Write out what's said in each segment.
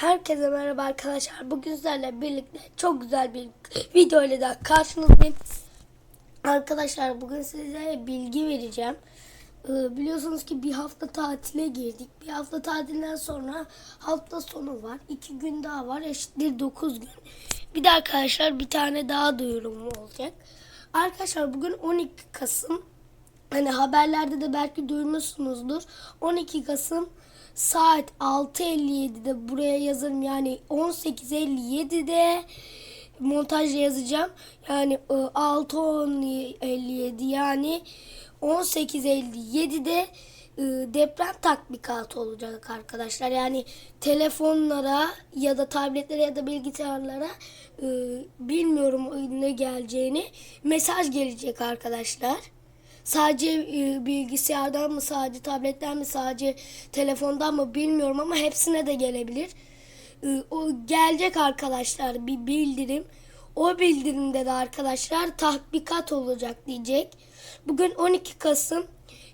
Herkese merhaba arkadaşlar. Bugün sizlerle birlikte çok güzel bir video ile daha karşınızdayım. Arkadaşlar bugün size bilgi vereceğim. Ee, biliyorsunuz ki bir hafta tatile girdik. Bir hafta tatilden sonra hafta sonu var. İki gün daha var. Eşittir 9 gün. Bir de arkadaşlar bir tane daha duyurum olacak. Arkadaşlar bugün 12 Kasım. Hani haberlerde de belki duymuşsunuzdur. 12 Kasım saat 6.57'de buraya yazarım. Yani 18.57'de montajla yazacağım. Yani e, 6.57 yani 18.57'de e, deprem tatbikatı olacak arkadaşlar. Yani telefonlara ya da tabletlere ya da bilgisayarlara e, bilmiyorum ne geleceğini mesaj gelecek arkadaşlar. Sadece e, bilgisayardan mı, sadece tabletten mi, sadece telefondan mı bilmiyorum ama hepsine de gelebilir. E, o gelecek arkadaşlar bir bildirim. O bildirimde de arkadaşlar tatbikat olacak diyecek. Bugün 12 Kasım.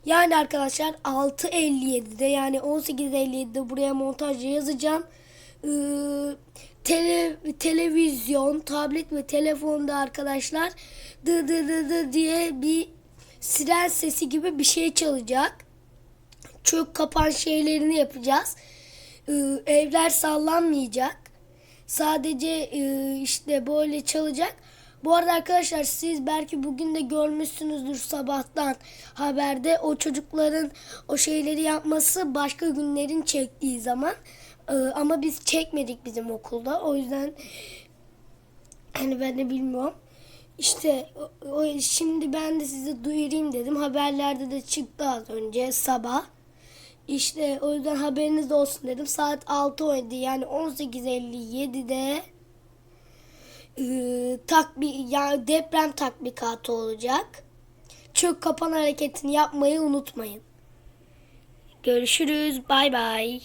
Yani arkadaşlar 6.57'de yani 18.57'de buraya montajı yazacağım. Ee, tele, televizyon, tablet ve telefonda arkadaşlar dı dı dı dı diye bir siren sesi gibi bir şey çalacak. Çök kapan şeylerini yapacağız. Ee, evler sallanmayacak. Sadece e, işte böyle çalacak. Bu arada arkadaşlar siz belki bugün de görmüşsünüzdür sabahtan haberde o çocukların o şeyleri yapması başka günlerin çektiği zaman. Ee, ama biz çekmedik bizim okulda. O yüzden hani ben de bilmiyorum. İşte o, o- şimdi ben de size duyurayım dedim. Haberlerde de çıktı az önce sabah. İşte o yüzden haberiniz olsun dedim. Saat 6.17 yani 18.57'de e, takbi yani deprem tatbikatı olacak. Çök kapan hareketini yapmayı unutmayın. Görüşürüz. Bay bay.